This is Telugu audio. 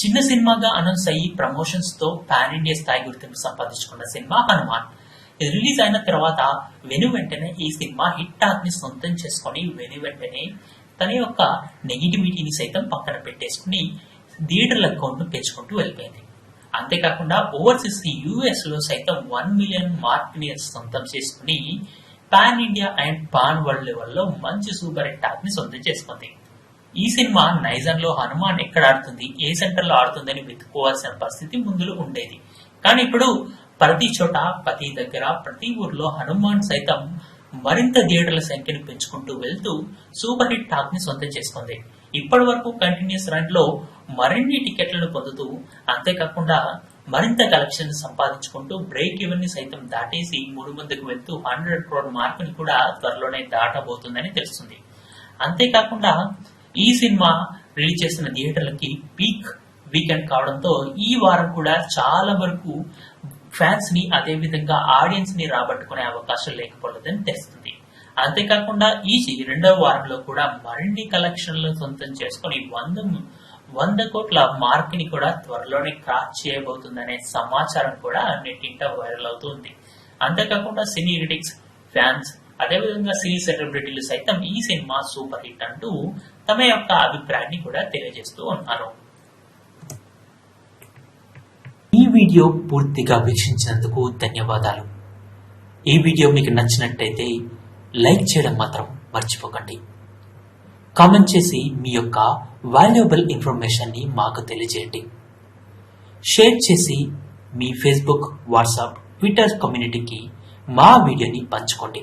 చిన్న సినిమాగా అనౌన్స్ అయ్యి ప్రమోషన్స్తో పాన్ ఇండియా స్థాయి గుర్తింపు సంపాదించుకున్న సినిమా హనుమాన్. ఇది రిలీజ్ అయిన తర్వాత వెను వెంటనే ఈ సినిమా హిట్ టాక్ని సొంతం చేసుకొని వెను వెంటనే తన యొక్క నెగిటివిటీని సైతం పక్కన పెట్టేసుకుని థియేటర్ల అకౌంట్ను పెంచుకుంటూ వెళ్ళిపోయింది. అంతేకాకుండా ఓవర్సీస్ యుఎస్లో సైతం వన్ మిలియన్ మార్క్ని సొంతం చేసుకుని pan India and pan world లెవెల్లో మంచి సూపర్ హిట్ టాక్ని సొంతం చేసుకుంది. ఈ సినిమా నైజాం లో హనుమాన్ ఎక్కడ ఆడుతుంది ఏ సెంటర్లో ఆడుతుందని వెతుక్కోవాల్సిన పరిస్థితి ముందులో ఉండేది. కానీ ఇప్పుడు ప్రతి చోట ప్రతి దగ్గర ప్రతి ఊర్లో హనుమాన్ సైతం మరింత థియేటర్ల సంఖ్యను పెంచుకుంటూ వెళ్తూ సూపర్ హిట్ టాక్ని సొంతం చేసుకుంది. ఇప్పటి వరకు కంటిన్యూస్ రన్లో మరిన్ని టికెట్లను పొందుతూ అంతేకాకుండా మరింత కలెక్షన్ సంపాదించుకుంటూ బ్రేక్ ఈవెన్ని సైతం దాటేసి మూడు ముందుకు వెళ్తూ హండ్రెడ్ క్రోర్ మార్క్ని కూడా త్వరలోనే దాటబోతుందని తెలుస్తుంది. అంతేకాకుండా ఈ సినిమా రిలీజ్ చేసిన థియేటర్లకి పీక్ వీకెండ్ కావడంతో ఈ వారం కూడా చాలా వరకు ఫ్యాన్స్ని అదే విధంగా ఆడియన్స్ని రాబట్టుకునే అవకాశం లేకపోలేదని తెలుస్తుంది. అంతేకాకుండా ఈ రెండవ వారంలో కూడా మరిన్ని కలెక్షన్లు సొంతం చేసుకుని వంద వంద కోట్ల మార్క్ని కూడా త్వరలోనే క్రాస్ చేయబోతుందనే సమాచారం కూడా నెట్టింట వైరల్ అవుతుంది. అంతేకాకుండా సినీ క్రిటిక్స్ ఫ్యాన్స్ అదేవిధంగా సినీ సెలబ్రిటీలు సైతం ఈ సినిమా సూపర్ హిట్ అంటూ తమ యొక్క అభిప్రాయాన్ని కూడా తెలియజేస్తూ ఉన్నారు. ఈ వీడియో పూర్తిగా వీక్షించినందుకు ధన్యవాదాలు. ఈ వీడియో మీకు నచ్చినట్టయితే లైక్ చేయడం మాత్రం మర్చిపోకండి. కామెంట్ చేసి మీ యొక్క వాల్యుబుల్ ఇన్ఫర్మేషన్ని మాకు తెలియజేయండి. షేర్ చేసి మీ ఫేస్బుక్ వాట్సాప్ ట్విట్టర్ కమ్యూనిటీకి మా వీడియోని పంచుకోండి.